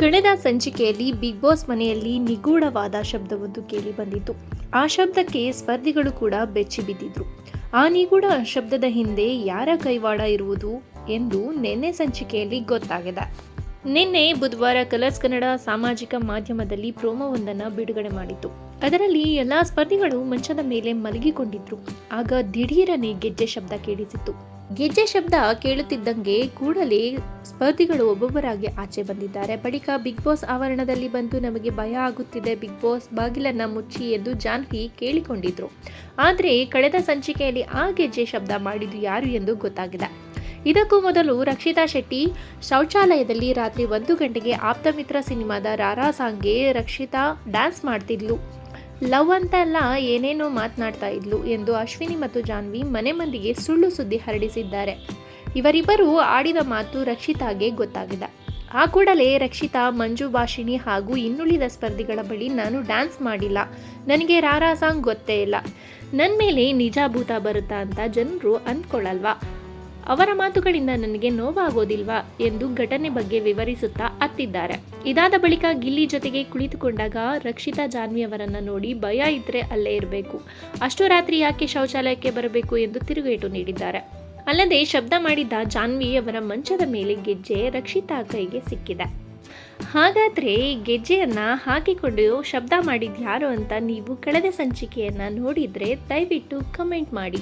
ಕಳೆದ ಸಂಚಿಕೆಯಲ್ಲಿ big boss ಮನೆಯಲ್ಲಿ ನಿಗೂಢವಾದ ಶಬ್ದವೊಂದು ಕೇಳಿ ಬಂದಿತ್ತು. ಆ ಶಬ್ದಕ್ಕೆ ಸ್ಪರ್ಧಿಗಳು ಕೂಡ ಬೆಚ್ಚಿ ಬಿದ್ದಿದ್ರು. ಆ ನಿಗೂಢ ಶಬ್ದದ ಹಿಂದೆ ಯಾರ ಕೈವಾಡ ಇರುವುದು ಎಂದು ನಿನ್ನೆ ಸಂಚಿಕೆಯಲ್ಲಿ ಗೊತ್ತಾಗಿದೆ. ನಿನ್ನೆ ಬುಧವಾರ ಕಲರ್ಸ್ ಕನ್ನಡ ಸಾಮಾಜಿಕ ಮಾಧ್ಯಮದಲ್ಲಿ ಪ್ರೋಮೋವೊಂದನ್ನು ಬಿಡುಗಡೆ ಮಾಡಿತ್ತು. ಅದರಲ್ಲಿ ಎಲ್ಲ ಸ್ಪರ್ಧಿಗಳು ಮಂಚದ ಮೇಲೆ ಮಲಗಿಕೊಂಡಿದ್ರು. ಆಗ ದಿಢೀರನೆ ಗೆಜ್ಜೆ ಶಬ್ದ ಕೇಳಿಸಿತ್ತು. ಗೆಜ್ಜೆ ಶಬ್ದ ಕೇಳುತ್ತಿದ್ದಂಗೆ ಕೂಡಲೇ ಸ್ಪರ್ಧಿಗಳು ಒಬ್ಬೊಬ್ಬರಾಗಿ ಆಚೆ ಬಂದಿದ್ದಾರೆ. ಬಳಿಕ ಬಿಗ್ ಬಾಸ್ ಆವರಣದಲ್ಲಿ ಬಂದು ನಮಗೆ ಭಯ ಆಗುತ್ತಿದೆ. ಬಿಗ್ ಬಾಸ್ ಬಾಗಿಲನ್ನ ಮುಚ್ಚಿ ಎಂದು ಜಾನ್ವಿ ಕೇಳಿಕೊಂಡಿದ್ರು. ಆದರೆ ಕಳೆದ ಸಂಚಿಕೆಯಲ್ಲಿ ಆ ಗೆಜ್ಜೆ ಶಬ್ದ ಮಾಡಿದ್ದು ಯಾರು ಎಂದು ಗೊತ್ತಾಗಿದೆ ಇದಕ್ಕೂ ಮೊದಲು ರಕ್ಷಿತಾ ಶೆಟ್ಟಿ ಶೌಚಾಲಯದಲ್ಲಿ ರಾತ್ರಿ ಒಂದು ಗಂಟೆಗೆ ಆಪ್ತಮಿತ್ರ ಸಿನಿಮಾದ ರಾರಾ ಸಾಂಗ್ಗೆ ರಕ್ಷಿತಾ ಡ್ಯಾನ್ಸ್ ಮಾಡ್ತಿದ್ಲು. ಲವ್ ಅಂತೆಲ್ಲ ಏನೇನೋ ಮಾತನಾಡ್ತಾ ಇದ್ಲು ಎಂದು ಅಶ್ವಿನಿ ಮತ್ತು ಜಾನ್ವಿ ಮನೆ ಮಂದಿಗೆ ಸುಳ್ಳು ಸುದ್ದಿ ಹರಡಿಸಿದ್ದಾರೆ. ಇವರಿಬ್ಬರು ಆಡಿದ ಮಾತು ರಕ್ಷಿತಾಗೆ ಗೊತ್ತಾಗಿದೆ. ಆ ಕೂಡಲೇ ರಕ್ಷಿತಾ, ಮಂಜು ಭಾಷಿಣಿ ಹಾಗೂ ಇನ್ನುಳಿದ ಸ್ಪರ್ಧಿಗಳ ಬಳಿ ನಾನು ಡ್ಯಾನ್ಸ್ ಮಾಡಿಲ್ಲ. ನನಗೆ ರಾರಾ ಸಾಂಗ್ ಗೊತ್ತೇ ಇಲ್ಲ. ನನ್ನ ಮೇಲೆ ನಿಜಾಭೂತ ಬರುತ್ತಾ ಅಂತ ಜನರು ಅಂದ್ಕೊಳ್ಳಲ್ವಾ ಅವರ ಮಾತುಗಳಿಂದ ನನಗೆ ನೋವಾಗೋದಿಲ್ವಾ ಎಂದು ಘಟನೆ ಬಗ್ಗೆ ವಿವರಿಸುತ್ತಾ ಅತ್ತಿದ್ದಾರೆ. ಇದಾದ ಬಳಿಕ ಗಿಲ್ಲಿ ಜೊತೆಗೆ ಕುಳಿತುಕೊಂಡಾಗ ರಕ್ಷಿತಾ ಜಾನ್ವಿ ಅವರನ್ನ ನೋಡಿ ಭಯ ಇದ್ರೆ ಅಲ್ಲೇ ಇರಬೇಕು. ಅಷ್ಟು ರಾತ್ರಿ ಯಾಕೆ ಶೌಚಾಲಯಕ್ಕೆ ಬರಬೇಕು ಎಂದು ತಿರುಗೇಟು ನೀಡಿದ್ದಾರೆ. ಅಲ್ಲದೆ ಶಬ್ದ ಮಾಡಿದ್ದ ಜಾನ್ವಿ ಅವರ ಮಂಚದ ಮೇಲೆ ಗೆಜ್ಜೆ ರಕ್ಷಿತಾ ಕೈಗೆ ಸಿಕ್ಕಿದೆ. ಹಾಗಾದ್ರೆ ಗೆಜ್ಜೆಯನ್ನ ಹಾಕಿಕೊಂಡು ಶಬ್ದ ಮಾಡಿದ್ಯಾರು ಅಂತ ನೀವು ಕಳೆದ ಸಂಚಿಕೆಯನ್ನ ನೋಡಿದ್ರೆ ದಯವಿಟ್ಟು ಕಮೆಂಟ್ ಮಾಡಿ.